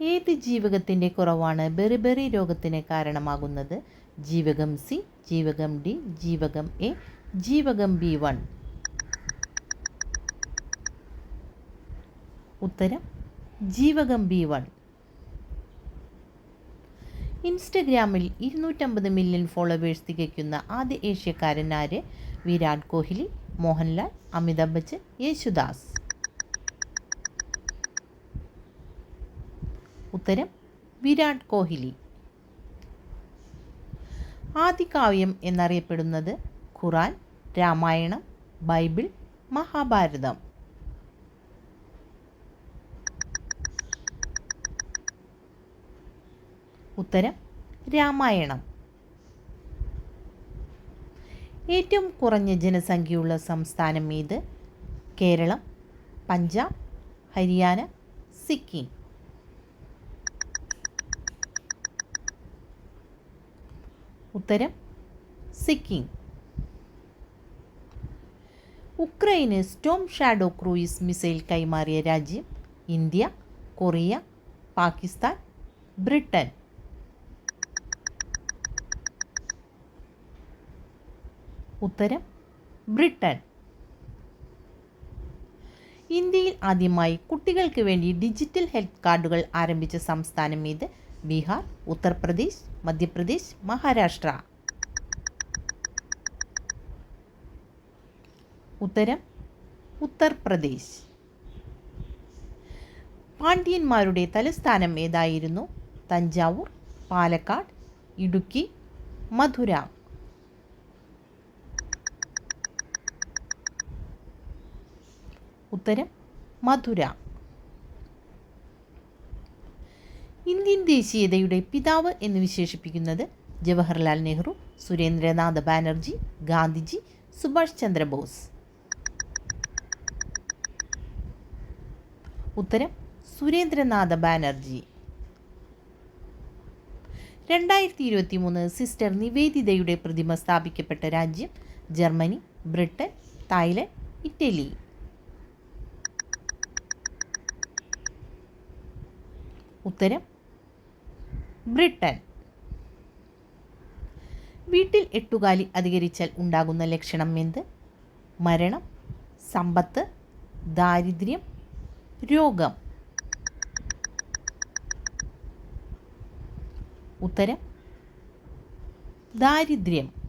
ഏത് ജീവകത്തിന്റെ കുറവാണ് ബെറിബെറി രോഗത്തിന് കാരണമാകുന്നത്? ജീവകം സി ജീവകം ഡി ജീവകം എ ജീവകം ബി വൺ. ഉത്തരം ജീവകം ബി വൺ. ഇൻസ്റ്റഗ്രാമിൽ ഇരുന്നൂറ്റമ്പത് മില്യൺ ഫോളോവേഴ്സ് തികയ്ക്കുന്ന ആദ്യ ഏഷ്യക്കാരൻ ആര്? വിരാട് കോഹ്ലി മോഹൻലാൽ അമിതാഭ് ബച്ചൻ യേശുദാസ്. ഉത്തരം വിരാട് കോഹ്ലി. ആദികാവ്യം എന്നറിയപ്പെടുന്നത് ഖുറാൻ രാമായണം ബൈബിൾ മഹാഭാരതം. ഉത്തരം രാമായണം. ഏറ്റവും കുറഞ്ഞ ജനസംഖ്യയുള്ള സംസ്ഥാനം ഏത്? കേരളം പഞ്ചാബ് ഹരിയാന സിക്കിം. ഉത്തരം സിക്കിം. ഉക്രൈന് സ്റ്റോം ഷാഡോ ക്രൂയിസ് മിസൈൽ കൈമാറിയ രാജ്യം ഇന്ത്യ കൊറിയ പാകിസ്ഥാൻ ബ്രിട്ടൻ. ഉത്തരം ബ്രിട്ടൻ. ഇന്ത്യയിൽ ആദ്യമായി കുട്ടികൾക്ക് വേണ്ടി ഡിജിറ്റൽ ഹെൽത്ത് കാർഡുകൾ ആരംഭിച്ച സംസ്ഥാനം ഇത് ബീഹാർ ഉത്തർപ്രദേശ് മധ്യപ്രദേശ് മഹാരാഷ്ട്ര. ഉത്തരം ഉത്തർപ്രദേശ്. പാണ്ഡ്യന്മാരുടെ തലസ്ഥാനം ഏതായിരുന്നു? തഞ്ചാവൂർ പാലക്കാട് ഇടുക്കി മധുര. ഉത്തരം മധുര. ഇന്ത്യൻ ദേശീയതയുടെ പിതാവ് എന്ന് വിശേഷിപ്പിക്കുന്നത് ജവഹർലാൽ നെഹ്റു സുരേന്ദ്രനാഥ് ബാനർജി ഗാന്ധിജി സുഭാഷ് ചന്ദ്രബോസ്. ഉത്തരം സുരേന്ദ്രനാഥ ബാനർജി. രണ്ടായിരത്തി ഇരുപത്തി മൂന്ന് സിസ്റ്റർ നിവേദിതയുടെ പ്രതിമ സ്ഥാപിക്കപ്പെട്ട രാജ്യം ജർമ്മനി ബ്രിട്ടൻ തായ്ലൻഡ് ഇറ്റലി. ഉത്തരം ബ്രിട്ടൻ. വീട്ടിൽ എട്ടുകാലി അധികരിച്ചാൽ ഉണ്ടാകുന്ന ലക്ഷണം എന്ത്? മരണം സമ്പത്ത് ദാരിദ്ര്യം രോഗം. ഉത്തരം ദാരിദ്ര്യം.